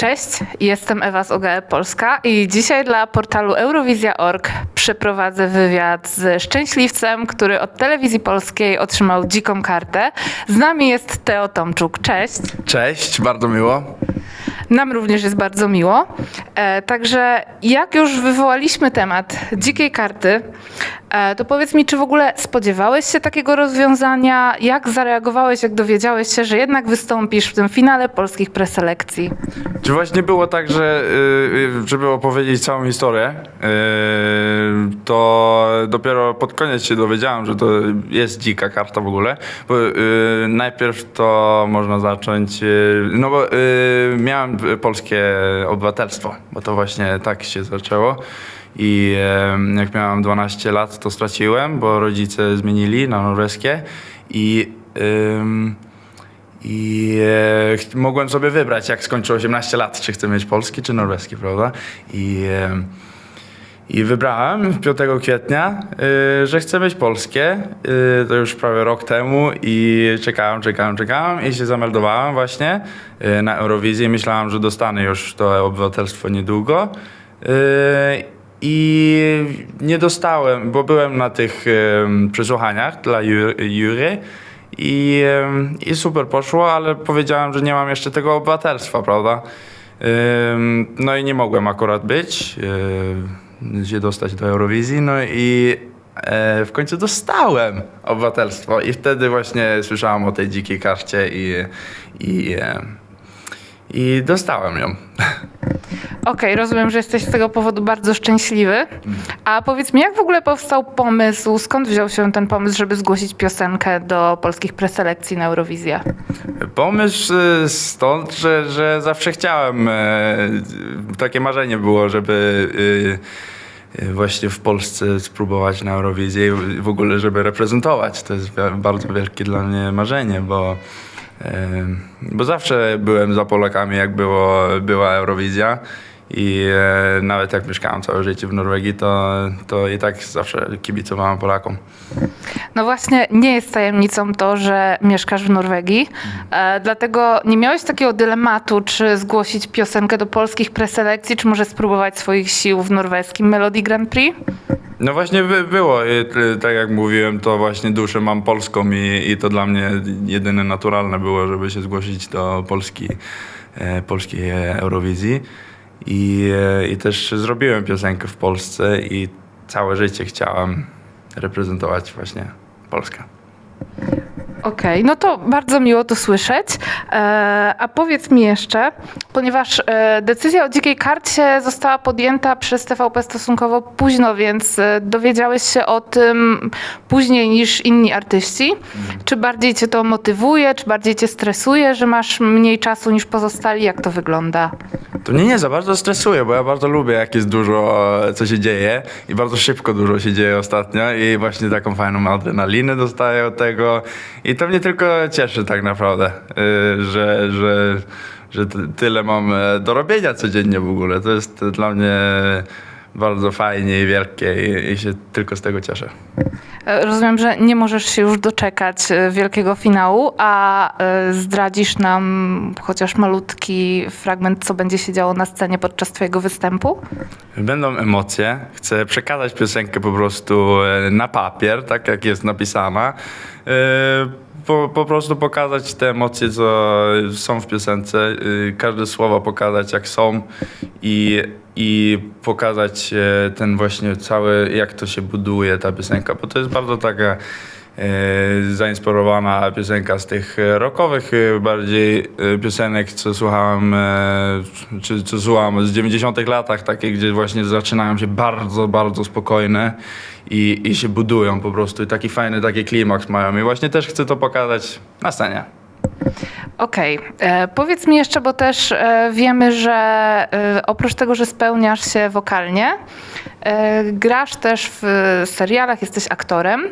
Cześć, jestem Ewa z OGE Polska i dzisiaj dla portalu Eurowizja.org przeprowadzę wywiad z szczęśliwcem, który od telewizji polskiej otrzymał dziką kartę. Z nami jest Teo Tomczuk. Cześć. Cześć, bardzo miło. Nam również jest bardzo miło. E, także jak już wywołaliśmy temat dzikiej karty, e, to powiedz mi, czy w ogóle spodziewałeś się takiego rozwiązania? Jak zareagowałeś, jak dowiedziałeś się, że jednak wystąpisz w tym finale polskich preselekcji? Czy właśnie było tak, że y, y, żeby opowiedzieć całą historię, y, to dopiero pod koniec się dowiedziałem, że to jest dzika karta w ogóle. Bo y, najpierw to można zacząć, y, no bo y, miałem polskie obywatelstwo, bo to właśnie tak się zaczęło. I jak miałem 12 lat, to straciłem, bo rodzice zmienili na norweskie i i e, mogłem sobie wybrać, jak skończę 18 lat, czy chcę mieć polski, czy norweski, prawda? I, e, i wybrałem 5 kwietnia, e, że chcę mieć polskie. E, to już prawie rok temu i czekałem, czekałem, czekałem i się zameldowałem właśnie e, na Eurowizję. Myślałem, że dostanę już to obywatelstwo niedługo. I nie dostałem, bo byłem na tych przesłuchaniach dla ju- jury. I, I super poszło, ale powiedziałem, że nie mam jeszcze tego obywatelstwa, prawda? No i nie mogłem akurat być, się dostać do Eurowizji, no i e, w końcu dostałem obywatelstwo i wtedy właśnie słyszałem o tej dzikiej karcie i, i, e, i dostałem ją. Okej, rozumiem, że jesteś z tego powodu bardzo szczęśliwy. A powiedz mi, jak w ogóle powstał pomysł, skąd wziął się ten pomysł, żeby zgłosić piosenkę do polskich preselekcji na Eurowizję? Pomysł y, stąd, że, że zawsze chciałem, e, takie marzenie było, żeby y, y, właśnie w Polsce spróbować na Eurowizję i w ogóle, żeby reprezentować. To jest bardzo wielkie dla mnie marzenie, bo, e, bo zawsze byłem za Polakami, jak było, była Eurowizja. I e, nawet jak mieszkałem całe życie w Norwegii, to, to i tak zawsze kibicowałem Polakom. No właśnie, nie jest tajemnicą to, że mieszkasz w Norwegii, e, dlatego nie miałeś takiego dylematu, czy zgłosić piosenkę do polskich preselekcji, czy może spróbować swoich sił w norweskim Melody Grand Prix? No właśnie by, było, I, tak jak mówiłem, to właśnie duszę mam polską i, i to dla mnie jedyne naturalne było, żeby się zgłosić do Polski, e, polskiej Eurowizji. I, I też zrobiłem piosenkę w Polsce i całe życie chciałem reprezentować właśnie Polskę. Okej, no to bardzo miło to słyszeć. E, a powiedz mi jeszcze, ponieważ e, decyzja o dzikiej karcie została podjęta przez TVP stosunkowo późno, więc e, dowiedziałeś się o tym później niż inni artyści. Czy bardziej cię to motywuje, czy bardziej cię stresuje, że masz mniej czasu niż pozostali? Jak to wygląda? To mnie nie za bardzo stresuje, bo ja bardzo lubię, jak jest dużo, e, co się dzieje i bardzo szybko dużo się dzieje ostatnio i właśnie taką fajną adrenalinę dostaję od tego i to mnie tylko cieszy tak naprawdę, y, że, że, że ty- tyle mam e, do robienia codziennie w ogóle. To jest dla mnie bardzo fajnie i wielkie i, i się tylko z tego cieszę. E, Rozumiem, że nie możesz się już doczekać e, wielkiego finału, a e, zdradzisz nam chociaż malutki fragment, co będzie się działo na scenie podczas twojego występu? Będą emocje. Chcę przekazać piosenkę po prostu na papier, tak jak jest napisana. Po, po prostu pokazać te emocje, co są w piosence. Każde słowo pokazać, jak są i, i pokazać e, ten właśnie cały, jak to się buduje ta piosenka, bo to jest bardzo taka e, zainspirowana piosenka z tych e, rockowych bardziej piosenek, co słuchałem, czy co słuchałem z 90 latach, takie, gdzie właśnie zaczynają się bardzo, bardzo spokojne i, i się budują po prostu i taki fajny, taki klimaks mają i właśnie też chcę to pokazać na scenie. Okej, e, powiedz mi jeszcze, bo też e, wiemy, że e, oprócz tego, że spełniasz się wokalnie, grasz też w serialach, jesteś aktorem.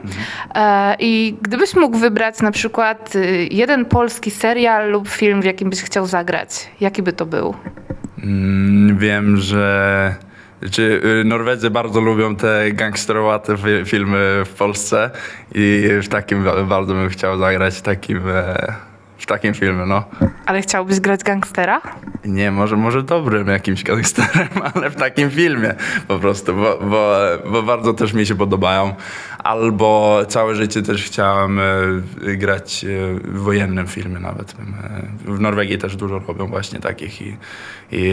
E, I gdybyś mógł wybrać na przykład jeden polski serial lub film, w jakim byś chciał zagrać, jaki by to był? Mm, Wiem, że czy y, Norwedzy bardzo lubią te gangsterowate fi- filmy w Polsce i w takim ba- bardzo bym chciał zagrać takim w takim filmie, no. Ale chciałbyś grać gangstera? Nie, może, może dobrym jakimś gangsterem, ale w takim filmie po prostu, bo, bo, bo bardzo też mi się podobają. Albo całe życie też chciałem e, grać e, w wojennym filmie nawet. E, W Norwegii też dużo robią właśnie takich i, i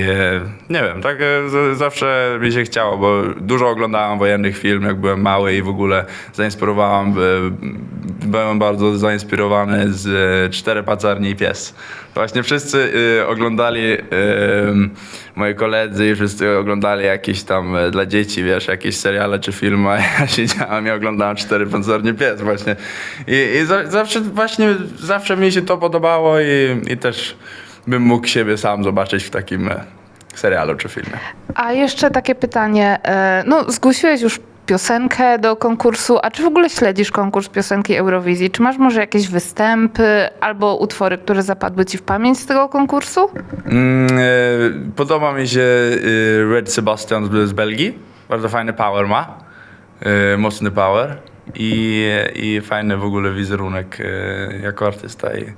nie wiem, tak zawsze mi się chciało, bo dużo oglądałem wojennych film, jak byłem mały i w ogóle zainspirowałem, byłem bardzo zainspirowany z Cztery Pacernie i Pies. Właśnie wszyscy e, oglądali, e, moi koledzy i wszyscy oglądali jakieś tam e, dla dzieci, wiesz, jakieś seriale czy filmy, a ja siedziałem i oglądałem Cztery Pacernie Pies właśnie. I, i za, zawsze właśnie, zawsze mi się to podobało i, i też bym mógł siebie sam zobaczyć w takim e, serialu czy filmie. A jeszcze takie pytanie. e, No, zgłosiłeś już piosenkę do konkursu, a czy w ogóle śledzisz konkurs piosenki Eurowizji? Czy masz może jakieś występy albo utwory, które zapadły ci w pamięć z tego konkursu? Mm, e, podoba mi się e, Red Sebastian z, Belgii. Bardzo fajny power ma. E, mocny power. I, I fajny w ogóle wizerunek jako artysta. I,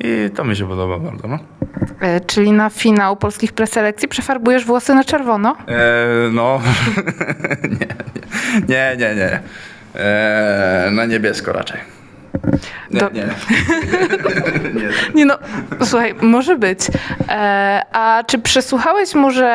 I to mi się podoba bardzo. No, E, Czyli na finał polskich preselekcji przefarbujesz włosy na czerwono? e, no. nie, nie, nie, nie. E, na niebiesko raczej. Nie, Do- nie. nie. Nie no, słuchaj, może być. E, a czy przesłuchałeś może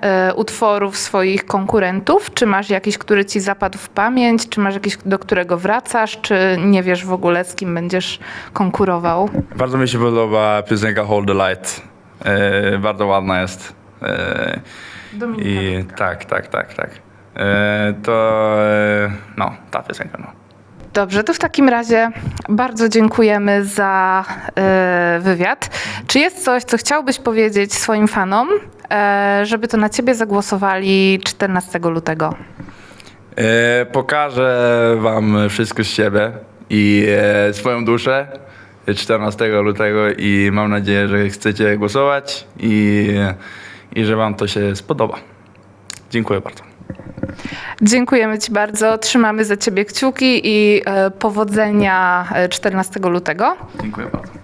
e, utworów swoich konkurentów? Czy masz jakiś, który ci zapadł w pamięć? Czy masz jakiś, do którego wracasz? Czy nie wiesz w ogóle, z kim będziesz konkurował? Bardzo mi się podoba piosenka Hold the Light. E, bardzo ładna jest. E, I tak, tak, tak, tak. E, to e, no, ta piosenka, no. Dobrze, to w takim razie bardzo dziękujemy za e, wywiad. Czy jest coś, co chciałbyś powiedzieć swoim fanom, e, żeby to na ciebie zagłosowali 14 lutego? E, pokażę wam wszystko z siebie i swoją duszę 14 lutego i mam nadzieję, że chcecie głosować i, i że wam to się spodoba. Dziękuję bardzo. Dziękujemy Ci bardzo. Trzymamy za Ciebie kciuki i e, powodzenia e, 14 lutego. Dziękuję bardzo.